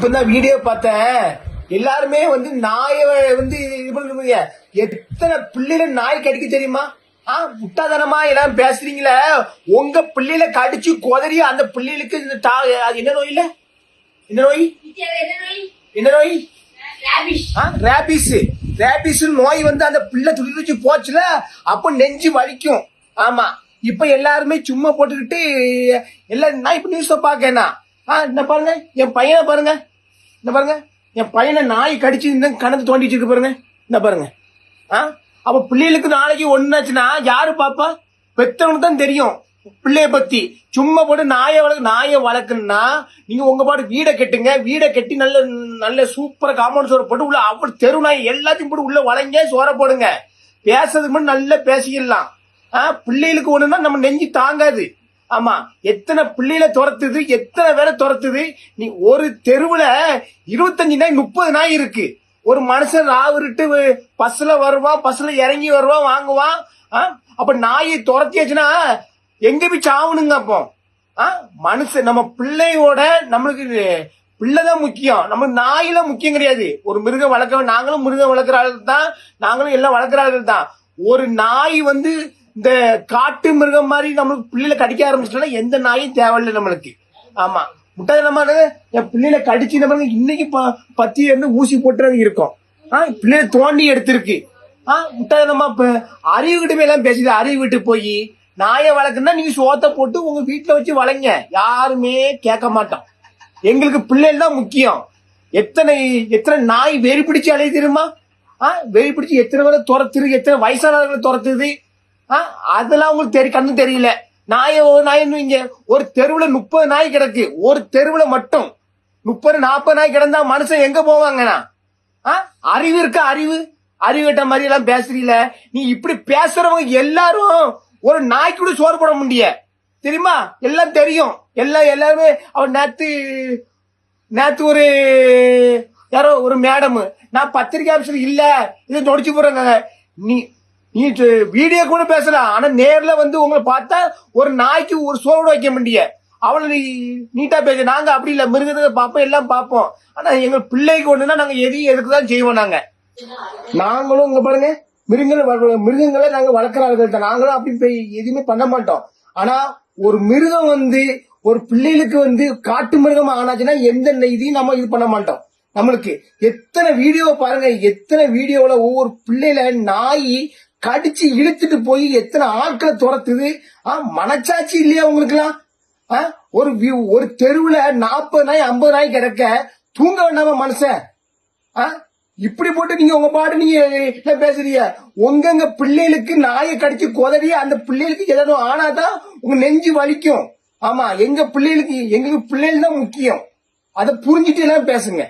இப்பதான் வீடியோ பார்த்தேன் எல்லாருமே வந்து நாயை வந்து எத்தனை பிள்ளைல நாய் கடிக்க தெரியுமா? ஆ முட்டாதனமா எல்லாம் பேசுறீங்களே. உங்க பிள்ளையில கடிச்சு கொதறி அந்த பிள்ளைகளுக்கு இந்த தா அது என்ன நோய் இல்ல? என்ன நோய்? என்ன நோய்? ஆ ரேபிஸ் ரேபிஸ் நோய் வந்து அந்த பிள்ளை துடி துடிச்சு போச்சுல அப்ப நெஞ்சு வலிக்கும். ஆமா. இப்ப எல்லாருமே சும்மா போட்டுக்கிட்டு எல்லாம் நான் இப்ப நியூஸ் பாக்கேனா ஆ என்ன பாருங்க? என் பையனை பாருங்க. என்ன பாருங்க என் பையனை நாய் கடிச்சு இந்த கணத்து தோண்டி வச்சிருக்கு பாருங்க. என்ன பாருங்க. ஆ? அப்போ பிள்ளைகளுக்கு நாளைக்கு ஒன்றாச்சுன்னா யாரு பாப்பா? பெத்தவனுக்கு தான் தெரியும். பிள்ளைய பத்தி. சும்மா போட்டு நாயை வளர்க்க நாயை வளர்க்குன்னா நீங்க உங்க பாட்டு வீடை கட்டுங்க. வீடை கட்டி நல்ல நல்ல சூப்பரா காம்பவுண்ட் சோற போட்டு உள்ள அவர் தெரு நாய் எல்லாத்தையும் போட்டு உள்ள வளைங்க சோற போடுங்க. பேசுறதுக்கு முன்னாடி நல்லா பேசிக்கலாம் ஆ? பிள்ளைகளுக்கு ஒண்ணுன்னா நம்ம நெஞ்சு தாங்காது. ஆமா எத்தனை பிள்ளையில துரத்துது எத்தனை பேரை துரத்துது? நீ ஒரு தெருவுல இருபத்தஞ்சு நாய் முப்பது நாய் இருக்கு. ஒரு மனுஷன் ராவிட்டு பஸ்ல வருவான் பஸ்ல இறங்கி வருவான் வாங்குவான் ஆ? அப்ப நாயை துரத்தியாச்சுன்னா எங்க போய் சாவணுங்க அப்போ? ஆ? மனுஷன் நம்ம பிள்ளையோட நம்மளுக்கு பிள்ளைதான் முக்கியம். நம்ம நாயில முக்கியம் கிடையாது. ஒரு மிருகம் வளர்க்க நாங்களும் மிருகம் வளர்க்குற ஆளுகள் தான் நாங்களும் எல்லாம் வளர்க்குற ஆளுகள் தான். ஒரு நாய் வந்து இந்த காட்டு மிருகம் மாதிரி நம்மளுக்கு பிள்ளையில கடிக்க ஆரம்பிச்சிட்டா எந்த நாயும் தேவையில்லை நம்மளுக்கு. ஆமா. முட்டாதனமான என் பிள்ளையில கடிச்சு நம்ம இன்னைக்கு ப- பத்தி இருந்து ஊசி போட்டுறது இருக்கும். ஆ பிள்ளைல தோண்டி எடுத்திருக்கு. ஆ முட்டாதனமா இப்ப அறிவு கிட்டமே எல்லாம் பேசுது அறிவு விட்டு போய் நாயை வளர்க்குன்னா நீங்க சோத்தை போட்டு உங்க வீட்டுல வச்சு வளைங்க. யாருமே கேட்க மாட்டோம். எங்களுக்கு பிள்ளைகள் தான் முக்கியம். எத்தனை எத்தனை நாய் வெறி பிடிச்சு அலைய தெரியுமா? ஆ வெறி பிடிச்சு எத்தனை பேரை துரத்துது எத்தனை வயசானவர்களை துரத்துது. அதெல்லாம் உங்களுக்கு தெரிய கண்ணு தெரியல. நாய நாயின்னு இங்க? ஒரு தெருவுல முப்பது நாய் கிடக்கு. ஒரு தெருவுல மட்டும். முப்பது நாற்பது நாய் கிடந்தா மனுஷன் எங்க போவாங்கண்ணா ஆ அறிவு இருக்கா அறிவு? அறிவிட்ட மாதிரி எல்லாம் பேசுறீல? நீ இப்படி பேசுறவங்க எல்லாரும் ஒரு நாய்க்கு கூட சோறு போட முடிய. தெரியுமா? எல்லாம் தெரியும். எல்லாம் எல்லாருமே அவன் நேத்து நேத்து ஒரு யாரோ ஒரு மேடம் நான் பத்திரிகை ஆபீசர் இல்ல. இதை நொடிச்சு போறாங்க நீ நீ வீடியோ கூட பேசலாம் ஆனா நேர்ல வந்து உங்களை பார்த்தா ஒரு நாய்க்கு ஒரு சோறு வைக்க முடிய அவளை நீ நீட்டா பேச. நாங்க அப்படி இல்ல. மிருகத்தை பார்ப்போம் எல்லாம் பார்ப்போம். ஆனா எங்க பிள்ளைக்கு ஒண்ணுன்னா நாங்க எதையும் எதுக்கு தான் செய்வோம் நாங்க. நாங்களும் இங்க பாருங்க மிருகங்களை மிருகங்களை நாங்க வளர்க்குறார்கள் தான் நாங்களும் அப்படி போய் எதுவுமே பண்ண மாட்டோம். ஆனா ஒரு மிருகம் வந்து ஒரு பிள்ளைகளுக்கு வந்து காட்டு மிருகம் ஆனாச்சுன்னா எந்த இதையும் நம்ம இது பண்ண மாட்டோம். நம்மளுக்கு எத்தனை வீடியோ பாருங்க. எத்தனை வீடியோல ஒவ்வொரு பிள்ளைல நாய் கடிச்சு இழுத்துட்டு போய் எத்தனை ஆட்களை துரத்துது? ஆ மனச்சாட்சி இல்லையா உங்களுக்குலாம் ஆ? ஒரு ஒரு தெருவுல நாற்பது நாய் ஐம்பது நாய் கிடக்க தூங்க வேண்டாம மனுஷன்? ஆ? இப்படி போட்டு நீங்க உங்க பாட்டு நீங்க என்ன பேசுறீங்க? உங்கங்க பிள்ளைகளுக்கு நாயை கடிச்சு கொதறி அந்த பிள்ளைகளுக்கு ஏதாவது ஆனாதான் உங்க நெஞ்சு வலிக்கும். ஆமா எங்க பிள்ளைகளுக்கு எங்களுக்கு பிள்ளைகள் தான் முக்கியம். அதை புரிஞ்சுட்டு எல்லாம் பேசுங்க.